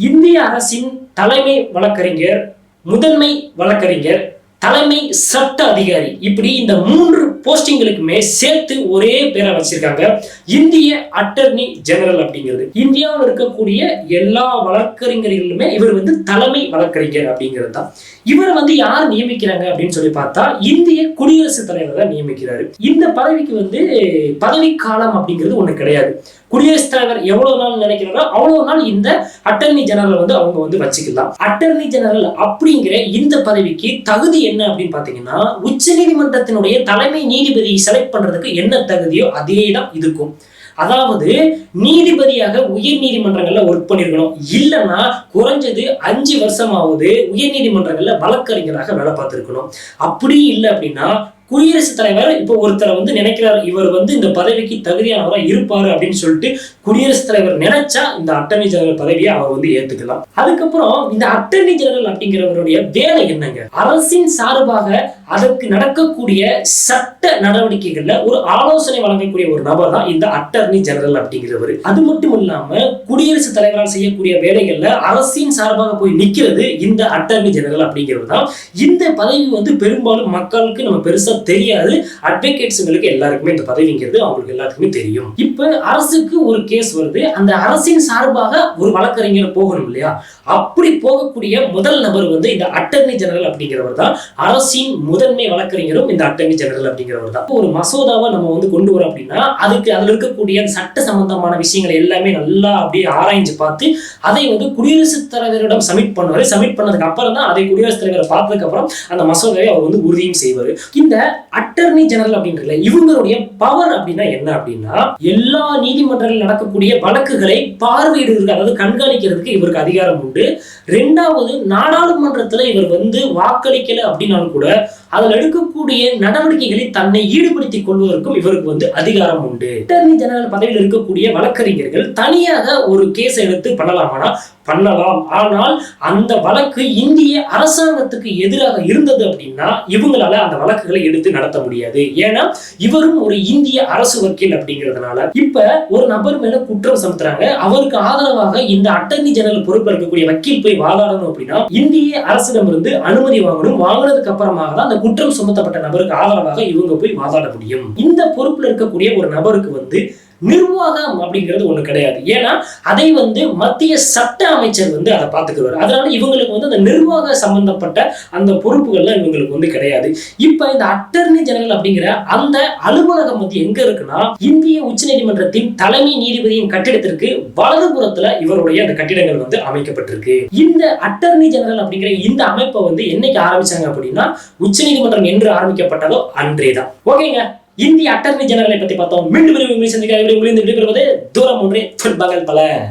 இந்திய அரசின் தலைமை வழக்கறிஞர் முதன்மை வழக்கறிஞர் தலைமை சட்ட அதிகாரி. இப்படி இந்த மூன்று போஸ்டிங்களுக்குமே சேர்த்து ஒரே பேரை வச்சிருக்காங்க. இந்திய அட்டர்னி ஜெனரல் அப்படிங்கிறது. இந்தியாவில் இருக்கக்கூடிய எல்லா வழக்கறிஞர்களுமே இவர் வந்து தலைமை வழக்கறிஞர் அப்படிங்கிறது தான். இவரை வந்து யார் நியமிக்கிறாங்க அப்படின்னு சொல்லி பார்த்தா இந்திய குடியரசுத் தலைவர் தான் நியமிக்கிறாரு. இந்த பதவிக்கு வந்து பதவி காலம் அப்படிங்கிறது ஒண்ணு கிடையாது. குடியரசுத் தலைவர் எவ்வளவு நாள் நினைக்கிறாரோ அவ்வளவு நாள் இந்த அட்டர்னி ஜெனரல் வந்து அவங்க வந்து வச்சுக்கலாம். அட்டர்னி ஜெனரல் அப்படிங்கிற இந்த பதவிக்கு தகுதி என்ன அப்படின்னு பாத்தீங்கன்னா உச்ச நீதிமன்றத்தினுடைய தலைமை நீதிபதியை செலக்ட் பண்றதுக்கு என்ன தகுதியோ அதே தான் இதுக்கும் அதாவது நீதிபதியாக உயர் நீதிமன்றங்கள்ல ஒர்க் பண்ணிருக்கணும். இல்லைன்னா குறைஞ்சது அஞ்சு வருஷமாவது உயர் நீதிமன்றங்கள்ல வழக்கறிஞராக வேலை பார்த்துருக்கணும். அப்படி இல்லை அப்படின்னா குடியரசுத் தலைவர் இப்போ ஒருத்தரை வந்து நினைக்கிறார். இவர் வந்து இந்த பதவிக்கு தகுதியானவராக இருப்பாரு அப்படின்னு சொல்லிட்டு குடியரசுத் தலைவர் நினைச்சா இந்த அட்டர்னி ஜெனரல் பதவியை அவர் வந்து ஏத்துக்கலாம். அதுக்கப்புறம் இந்த அட்டர்னி ஜெனரல் அப்படிங்கிறவருடைய வேலை என்னங்க? அரசின் சார்பாக அதற்கு நடக்கக்கூடிய சட்ட நடவடிக்கைகள்ல ஒரு ஆலோசனை வழங்கக்கூடிய ஒரு நபர் தான் இந்த அட்டர்னி ஜெனரல் அப்படிங்கிறவர். அது மட்டும் இல்லாம குடியரசுத் தலைவரால் செய்யக்கூடிய வேலைகள்ல அரசின் சார்பாக போய் நிக்கிறது இந்த அட்டர்னி ஜெனரல் அப்படிங்கிறது தான். இந்த பதவி வந்து பெரும்பாலும் மக்களுக்கு நம்ம பெருசா தெரியாது. அட்வொகேட்ஸுங்களுக்கு எல்லாருக்குமே இந்த பதவிங்கிறது அவங்களுக்கு எல்லாத்துக்குமே தெரியும். இப்போ அரசுக்கு ஒரு கேஸ் வருது. அந்த அரசின் சார்பாக ஒரு வழக்கறிஞர் போகணும் இல்லையா? அப்படி போகக்கூடிய முதல் நபர் வந்து இந்த அட்டர்னி ஜெனரல் அப்படிங்கிறவர் தான். அரசின் முதன்மை வழக்கறிஞரும் இந்த அட்டர்னி ஜெனரல் அப்படிங்கிறவர் தான். ஒரு மசோதாவை நம்ம வந்து கொண்டு வரோம் அப்படின்னா அதுக்கு அதுல இருக்கக்கூடிய சட்ட சம்பந்தமான விஷயங்களை எல்லாமே நல்லா அப்படியே ஆராய்ஞ்சு பார்த்து அதை வந்து குடியரசுத் தலைவரிடம் சப்மிட் பண்ணுவார். சப்மிட் பண்ணதுக்கு அப்புறம் தான் அதை குடியரசுத் தலைவரை பார்த்ததுக்கு அப்புறம் அந்த மசோதாவை அவர் வந்து உறுதியும் செய்வார். இந்த அட்டர்னி ஜெனரல் அப்படின்ற இவங்களுடைய பவர் அப்படின்னா என்ன அப்படின்னா எல்லா நீதிமன்றங்களில் நடக்கக்கூடிய வழக்குகளை பார்வையிடுவதற்கு அதாவது கண்காணிக்கிறதுக்கு இவருக்கு அதிகாரம் உண்டு. ரெண்டாவது நாடாளுமன்றத்துல இவர் வந்து வாக்களிக்கல அப்படின்னாலும் கூட அதில் எடுக்கக்கூடிய நடவடிக்கைகளில் தன்னை ஈடுபடுத்திக் கொள்வதற்கும் இவருக்கு வந்து அதிகாரம் உண்டு. அட்டர்னி ஜெனரல் பதவியில் இருக்கக்கூடிய வழக்கறிஞர்கள் தனியாக ஒரு கேஸ் எடுத்து பண்ணலாமானா? பண்ணலாம். ஆனால் அந்த வழக்கு இந்திய அரசாங்கத்துக்கு எதிராக இருந்தது அப்படின்னா இவங்களால அந்த வழக்குகளை எடுத்து நடத்த முடியாது. ஏன்னா இவரும் ஒரு இந்திய அரசு வக்கீல் அப்படிங்கிறதுனால. இப்ப ஒரு நபர் மேல குற்றம் சுமத்துறாங்க. அவருக்கு ஆதரவாக இந்த அட்டர்னி ஜெனரல் பொறுப்பு இருக்கக்கூடிய வக்கீல் போய் வாதாடணும் அப்படின்னா இந்திய அரசிடமிருந்து அனுமதி வாங்கணும். வாங்கினதுக்கு அப்புறமாக தான் அந்த குற்றம் சுமத்தப்பட்ட நபருக்கு ஆதரவாக இவங்க போய் வாதாட முடியும் இந்த பொறுப்புல இருக்கக்கூடிய ஒரு நபருக்கு வந்து நிர்வாகம் அப்படிங்கிறது ஒண்ணு கிடையாது. ஏன்னா அதை வந்து மத்திய சட்ட அமைச்சர் வந்து அதை பார்த்துக்குவார். அதனால இவங்களுக்கு வந்து அந்த நிர்வாக சம்பந்தப்பட்ட அந்த பொறுப்புகள்லாம் இவங்களுக்கு வந்து கிடையாது. இப்ப இந்த அட்டர்னி ஜெனரல் அப்படிங்கிற அந்த அலுவலகம் வந்து எங்க இருக்குன்னா இந்திய உச்சநீதிமன்றத்தின் தலைமை நீதிபதியின் கட்டிடத்திற்கு வலதுபுறத்துல இவருடைய அந்த கட்டிடங்கள் வந்து அமைக்கப்பட்டிருக்கு. இந்த அட்டர்னி ஜெனரல் அப்படிங்கிற இந்த அமைப்பை வந்து என்னைக்கு ஆரம்பிச்சாங்க அப்படின்னா உச்சநீதிமன்றம் என்று ஆரம்பிக்கப்பட்டதோ அன்றே தான் ஓகேங்க? இந்திய அட்டர்னி ஜெனரலை பத்தி பார்த்தோம். மீண்டும் விரைவில் சந்திக்க விடைபெறுவது தூரம் ஒன்றே. பகல் பல.